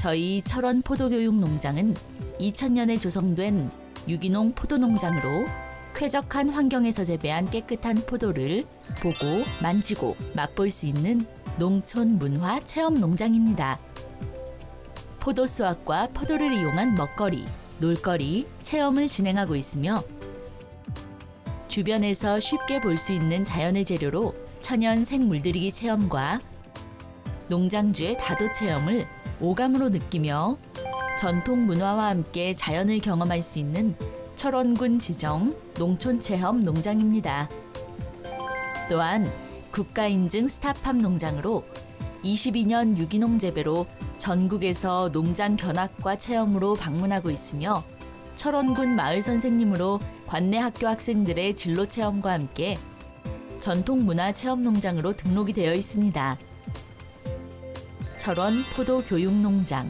저희 철원 포도교육 농장은 2000년에 조성된 유기농 포도 농장으로 쾌적한 환경에서 재배한 깨끗한 포도를 보고 만지고 맛볼 수 있는 농촌 문화 체험 농장입니다. 포도 수확과 포도를 이용한 먹거리, 놀거리, 체험을 진행하고 있으며 주변에서 쉽게 볼 수 있는 자연의 재료로 천연 생물들이기 체험과 농장주의 다도 체험을 오감으로 느끼며 전통 문화와 함께 자연을 경험할 수 있는 철원군 지정 농촌 체험 농장입니다. 또한 국가 인증 스타팜 농장으로 22년 유기농 재배로 전국에서 농장 견학과 체험으로 방문하고 있으며 철원군 마을 선생님으로 관내 학교 학생들의 진로 체험과 함께 전통 문화 체험 농장으로 등록이 되어 있습니다. 철원 포도 교육 농장